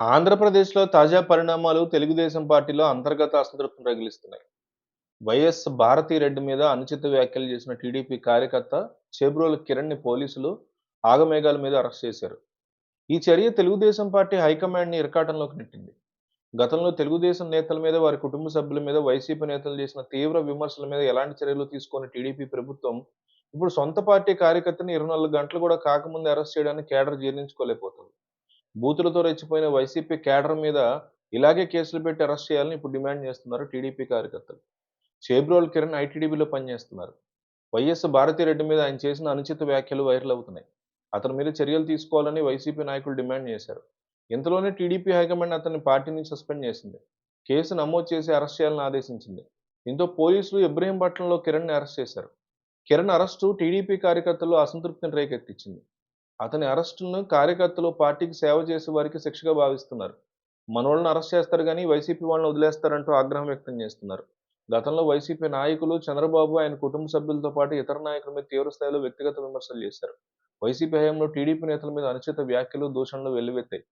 ఆంధ్రప్రదేశ్‌లో తాజా పరిణామాలు తెలుగుదేశం పార్టీలో అంతర్గత అసంతృప్తిని రగిలిస్తున్నాయి. వైఎస్ భారతిరెడ్డి మీద అనుచిత వ్యాఖ్యలు చేసిన టీడీపీ కార్యకర్త చేబ్రోలు కిరణ్‌ని పోలీసులు ఆగమేఘాల మీద అరెస్ట్ చేశారు. ఈ చర్య తెలుగుదేశం పార్టీ హైకమాండ్‌ని ఇరకాటంలోకి నెట్టింది. గతంలో తెలుగుదేశం నేతల మీద, వారి కుటుంబ సభ్యుల మీద వైసీపీ నేతలు చేసిన తీవ్ర విమర్శల మీద ఎలాంటి చర్యలు తీసుకొని టీడీపీ ప్రభుత్వం ఇప్పుడు సొంత పార్టీ కార్యకర్తని 24 గంటలు కూడా కాకముందు అరెస్ట్ చేయడానికి కేడర్ జీర్ణించుకోలేకపోతుంది. బూతులతో రెచ్చిపోయిన వైసీపీ కేడర్ మీద ఇలాగే కేసులు పెట్టి అరెస్ట్ చేయాలని ఇప్పుడు డిమాండ్ చేస్తున్నారు టీడీపీ కార్యకర్తలు. చేబ్రోల్ కిరణ్ ఐటీడీపీలో పనిచేస్తున్నారు. వైఎస్ భారతిరెడ్డి మీద ఆయన చేసిన అనుచిత వ్యాఖ్యలు వైరల్ అవుతున్నాయి. అతని మీద చర్యలు తీసుకోవాలని వైసీపీ నాయకులు డిమాండ్ చేశారు. ఇంతలోనే టీడీపీ హైకమాండ్ అతన్ని పార్టీ నుంచి సస్పెండ్ చేసింది. కేసు నమోదు చేసి అరెస్ట్ చేయాలని ఆదేశించింది. దీంతో పోలీసులు ఇబ్రహీంపట్నంలో కిరణ్‌ని అరెస్ట్ చేశారు. కిరణ్ అరెస్టు టీడీపీ కార్యకర్తలు అసంతృప్తిని రేకెత్తించింది. అతని అరెస్టును కార్యకర్తలు పార్టీకి సేవ చేసే వారికి శిక్షగా భావిస్తున్నారు. మనోళ్ళని అరెస్ట్ చేస్తారు కానీ వైసీపీ వాళ్ళని వదిలేస్తారంటూ ఆగ్రహం వ్యక్తం చేస్తున్నారు. గతంలో వైసీపీ నాయకులు చంద్రబాబు, ఆయన కుటుంబ సభ్యులతో పాటు ఇతర నాయకుల మీద తీవ్ర స్థాయిలో వ్యక్తిగత విమర్శలు చేశారు. వైసీపీ హయాంలో టీడీపీ నేతల మీద అనుచిత వ్యాఖ్యలు, దూషణలు వెల్లువెత్తాయి.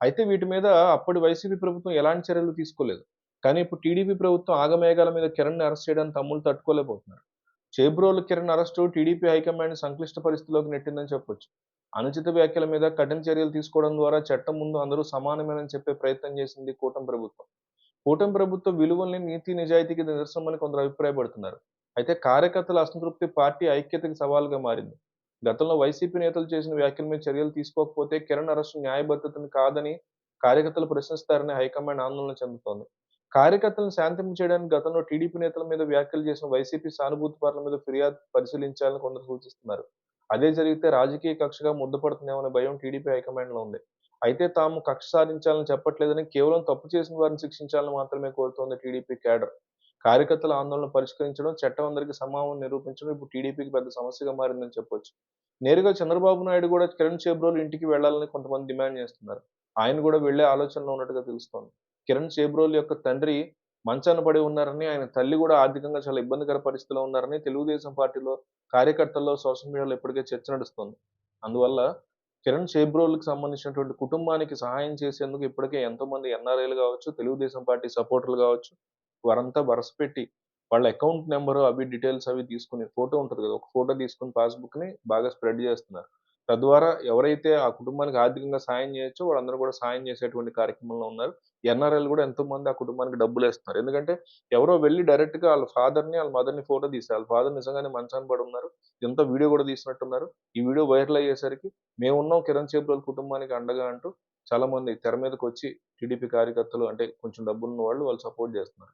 అయితే వీటి మీద అప్పటి వైసీపీ ప్రభుత్వం ఎలాంటి చర్యలు తీసుకోలేదు. కానీ ఇప్పుడు టీడీపీ ప్రభుత్వం ఆగమేఘాల మీద కిరణ్‌ని అరెస్ట్ చేయడానికి తమ్ముళ్ళు తట్టుకోలేకపోతున్నారు. Chebrolu Kiran arrest TDP high command సంక్లిష్ట పరిస్థితిలోకి నెట్టిందని చెప్పొచ్చు. అనుచిత వ్యాఖ్యల మీద కఠిన చర్యలు తీసుకోవడం ద్వారా చట్టం ముందు అందరూ సమానమేనని చెప్పే ప్రయత్నం చేసింది కూటమి ప్రభుత్వం. కూటమి ప్రభుత్వ విలువల్ని, నీతి నిజాయితీకి నిదర్శనమని కొందరు అభిప్రాయపడుతున్నారు. అయితే కార్యకర్తల అసంతృప్తి పార్టీ ఐక్యతకి సవాలుగా మారింది. గతంలో వైసీపీ నేతలు చేసిన వ్యాఖ్యల మీద చర్యలు తీసుకోకపోతే కిరణ్ అరెస్టు న్యాయబద్ధతను కాదని కార్యకర్తలు ప్రశ్నిస్తారని హైకమాండ్ ఆందోళన చెందుతోంది. కార్యకర్తలను శాంతింపచేయడానికి గతంలో టీడీపీ నేతల మీద వ్యాఖ్యలు చేసిన వైసీపీ సానుభూతి పరుల మీద ఫిర్యాదు పరిశీలించాలని కొందరు సూచిస్తున్నారు. అదే జరిగితే రాజకీయ కక్షగా ముద్దపడుతుందేమనే భయం టీడీపీ హైకమాండ్‌లో ఉంది. అయితే తాము కక్ష సాధించాలని చెప్పట్లేదని, కేవలం తప్పు చేసిన వారిని శిక్షించాలని మాత్రమే కోరుతోంది టీడీపీ కేడర్. కార్యకర్తల ఆందోళన పరిష్కరించడం, చట్టం అందరికీ సమానమని నిరూపించడం ఇప్పుడు టీడీపీకి పెద్ద సమస్యగా మారిందని చెప్పొచ్చు. నేరుగా చంద్రబాబు నాయుడు కూడా కిరణ్ చేబ్రోలు ఇంటికి వెళ్ళాలని కొంతమంది డిమాండ్ చేస్తున్నారు. ఆయన కూడా వెళ్ళే ఆలోచనలో ఉన్నట్టుగా తెలుస్తోంది. కిరణ్ చేబ్రోల్ యొక్క తండ్రి మంచాన పడి ఉన్నారని, ఆయన తల్లి కూడా ఆర్థికంగా చాలా ఇబ్బందికర పరిస్థితిలో ఉన్నారని తెలుగుదేశం పార్టీలో కార్యకర్తల్లో సోషల్ మీడియాలో ఇప్పటికే చర్చ నడుస్తుంది అందువల్ల కిరణ్ చేబ్రోల్కి సంబంధించినటువంటి కుటుంబానికి సహాయం చేసేందుకు ఇప్పటికే ఎంతోమంది ఎన్ఆర్ఐలు కావచ్చు, తెలుగుదేశం పార్టీ సపోర్టర్లు కావచ్చు, వారంతా వరసపెట్టి వాళ్ళ అకౌంట్ నెంబరు అవి డీటెయిల్స్ అవి తీసుకొని ఫోటో ఉంటుంది కదా! ఒక ఫోటో తీసుకొని పాస్‌బుక్‌ని బాగా స్ప్రెడ్ చేస్తున్నారు. తద్వారా ఎవరైతే ఆ కుటుంబానికి ఆర్థికంగా సాయం చేయొచ్చో వాళ్ళందరూ కూడా సాయం చేసేటువంటి కార్యక్రమంలో ఉన్నారు. ఎన్ఆర్ఐలు కూడా ఎంతో మంది ఆ కుటుంబానికి డబ్బులు వేస్తున్నారు ఎందుకంటే ఎవరో వెళ్ళి డైరెక్ట్గా వాళ్ళ ఫాదర్ని వాళ్ళ మదర్ని ఫోటో తీశారు. వాళ్ళ ఫాదర్ నిజంగానే మంచాన్ని పడి ఉన్నారు. ఎంత వీడియో కూడా తీసినట్టున్నారు. ఈ వీడియో వైరల్ అయ్యేసరికి మేమున్నాం కిరణ్ చేబ్రోల్ కుటుంబానికి అండగా అంటూ చాలా మంది తెర మీదకొచ్చి టీడీపీ కార్యకర్తలు అంటే కొంచెం డబ్బున్న వాళ్ళు, వాళ్ళు సపోర్ట్ చేస్తున్నారు.